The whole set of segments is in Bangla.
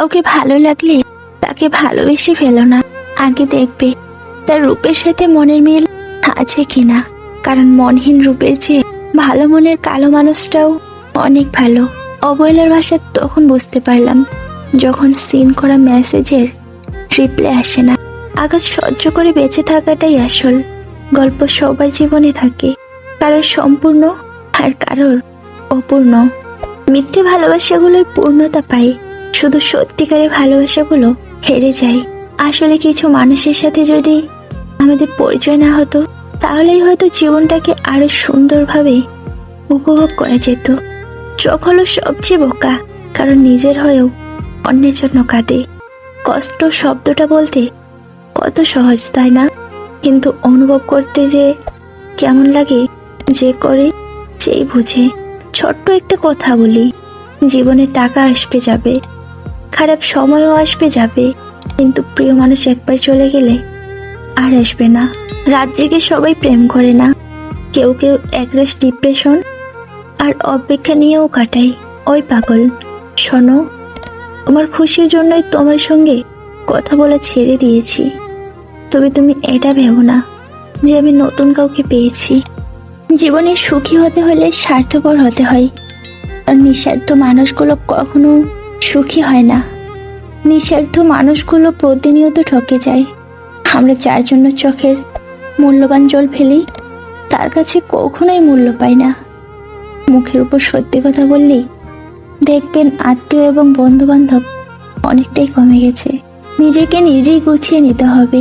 কাউকে ভালো লাগলে তাকে ভালোবেসে ফেলো না। আগে দেখবে তার রূপের সাথে মনের মিল আছে কিনা। কারণ মনহীন রূপের চেয়ে ভালো মনের কালো মানুষটাও অনেক ভালো। অবহেলার ভাষা তখন বুঝতে পারলাম, যখন সিন করা মেসেজের রিপ্লাই আসে না। আঘাত সহ্য করে বেঁচে থাকাটাই আসল। গল্প সবার জীবনে থাকে, কারোর সম্পূর্ণ আর কারোর অপূর্ণ। মিথ্যে ভালোবাসাগুলোই পূর্ণতা পায় শুধু সত্যিকারের ভালোবাসাগুলো হেরে যায় আসলে কিছু মানুষের সাথে যদি আমাদের পরিচয় না হতো, তাহলেই হয়তো জীবনটাকে আরও সুন্দরভাবে উপভোগ করা যেত। চোখ হলো সবচেয়ে বোকা, কারণ নিজের হয়েও অন্যের জন্য কাঁদে। কষ্ট শব্দটা বলতে কত সহজ, তাই না? কিন্তু অনুভব করতে যে কেমন লাগে, যে করে, সেই বুঝে। ছোট্ট একটা কথা বলি, জীবনে টাকা আসবে যাবে। খারাপ সময়ও আসবে যাবে, কিন্তু প্রিয় মানুষ একবার চলে গেলে আর আসবে না। রাত জেগে সবাই প্রেম করে না। কেউ কেউ একরাশ ডিপ্রেশন আর অপেক্ষা নিয়েও কাটায়। ওই পাগল, শোনো তোমার খুশির জন্যই তোমার সঙ্গে কথা বলা ছেড়ে দিয়েছি। তবে তুমি এটা ভেবো না যে আমি নতুন কাউকে পেয়েছি। জীবনে সুখী হতে হলে স্বার্থপর হতে হয়। আর নিঃস্বার্থ মানুষগুলো কখনো সুখী হয় না। নিঃস্বার্থ মানুষগুলো প্রতিনিয়ত ঠকে যায়। আমরা যার জন্য চোখের মূল্যবান জল ফেলি, তার কাছে কখনোই মূল্য পাই না। মুখের উপর সত্যি কথা বললেই দেখবেন আত্মীয় এবং বন্ধু বান্ধব অনেকটাই কমে গেছে। নিজেকে নিজেই গুছিয়ে নিতে হবে,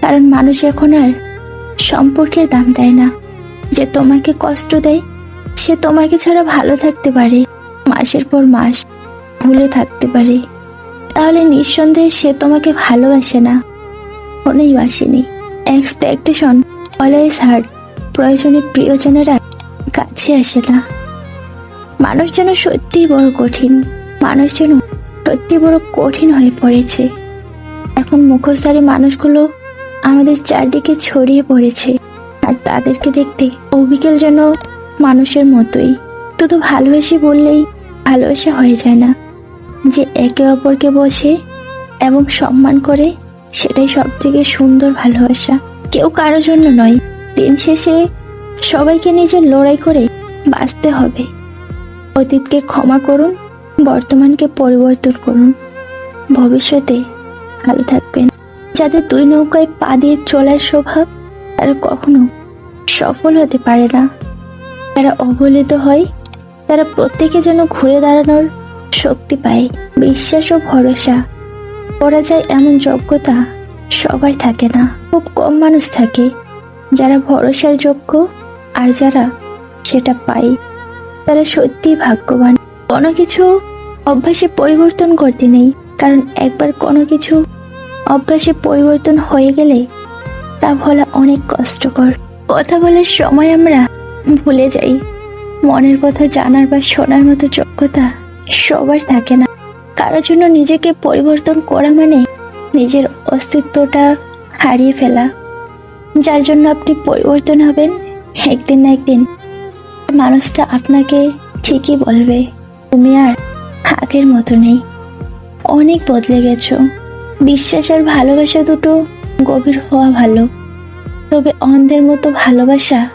কারণ মানুষ এখন আর সম্পর্কের দাম দেয় না। যে তোমাকে কষ্ট দেয়, সে তোমাকে ছাড়া ভালো থাকতে পারে। মাসের পর মাস ভুলে থাকতে পারে। তাহলে নিঃসন্দেহে সে তোমাকে ভালোবাসে না। মনেই বাসেনি। এক্সপেকটেশন অলওয়েজ হার্ড প্রয়োজনে প্রিয়জনেরা কাছে আসে না। মানুষ যেন সত্যিই বড় কঠিন। মানুষ যেন সত্যি বড় কঠিন হয়ে পড়েছে। এখন মুখোশধারী মানুষগুলো আমাদের চারদিকে ছড়িয়ে পড়েছে। আর তাদেরকে দেখতে অবিকেল যেন মানুষের মতোই। শুধু ভালোবেসে বললেই ভালোবাসা হয়ে যায় না। যে একে অপরকে বসে এবং সম্মান করে, সেটাই সব থেকে সুন্দর ভালোবাসা। কেউ কারোর জন্য নয়, দিন শেষে সবাইকে নিজের লড়াই করে বাঁচতে হবে। অতীতকে ক্ষমা করুন, বর্তমানকে পরিবর্তন করুন। ভবিষ্যতে ভালো থাকবেন। যাদের দুই নৌকায় পা দিয়ে চলার স্বভাব তারা কখনো সফল হতে পারে না। তারা অবহেলিত হয়, তারা প্রত্যেকে যেন ঘুরে দাঁড়ানোর শক্তি পায়, বিশ্বাস ও ভরসা। করা যায় এমন যোগ্যতা সবার থাকে না, খুব কম মানুষ থাকে। যারা ভরসার যোগ্য আর যারা সেটা পায়, তারা সত্যিই ভাগ্যবান। কোনো কিছু অভ্যাসে পরিবর্তন করতে নেই, কারণ একবার কোনো কিছু অভ্যাসে পরিবর্তন হয়ে গেলে তা বলা অনেক কষ্টকর। কথা বলার সময় আমরা ভুলে যাই। মনের কথা জানার বা শোনার মতো যোগ্যতা সবার থাকে না। কারোর জন্য নিজেকে পরিবর্তন করা মানে নিজের অস্তিত্বটা হারিয়ে ফেলা। যার জন্য আপনি পরিবর্তন হবেন একদিন না একদিন। মানুষটা আপনাকে ঠিকই বলবে, তুমি আর আগের মতো নেই। অনেক বদলে গেছো। বিশ্বাস আর ভালোবাসা দুটো গভীর হওয়া ভালো। তবে অন্ধের মতো ভালোবাসা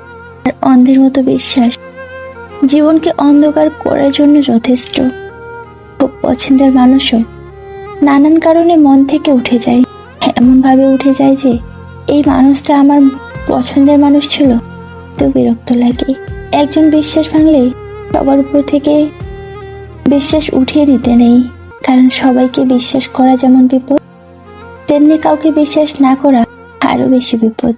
আর অন্ধের মতো বিশ্বাস জীবনকে অন্ধকার করার জন্য যথেষ্ট। পছন্দের মানুষও নানান কারণে মন থেকে উঠে যায়। এমনভাবে উঠে যায় যে, এই মানুষটা আমার পছন্দের মানুষ ছিল। তো বিরক্ত লাগে। একজন বিশ্বাস ভাঙলে সবার উপর থেকে বিশ্বাস উঠিয়ে নিতে নেই। কারণ সবাইকে বিশ্বাস করা যেমন বিপদ, তেমনি কাউকে বিশ্বাস না করা আরও বেশি বিপদ।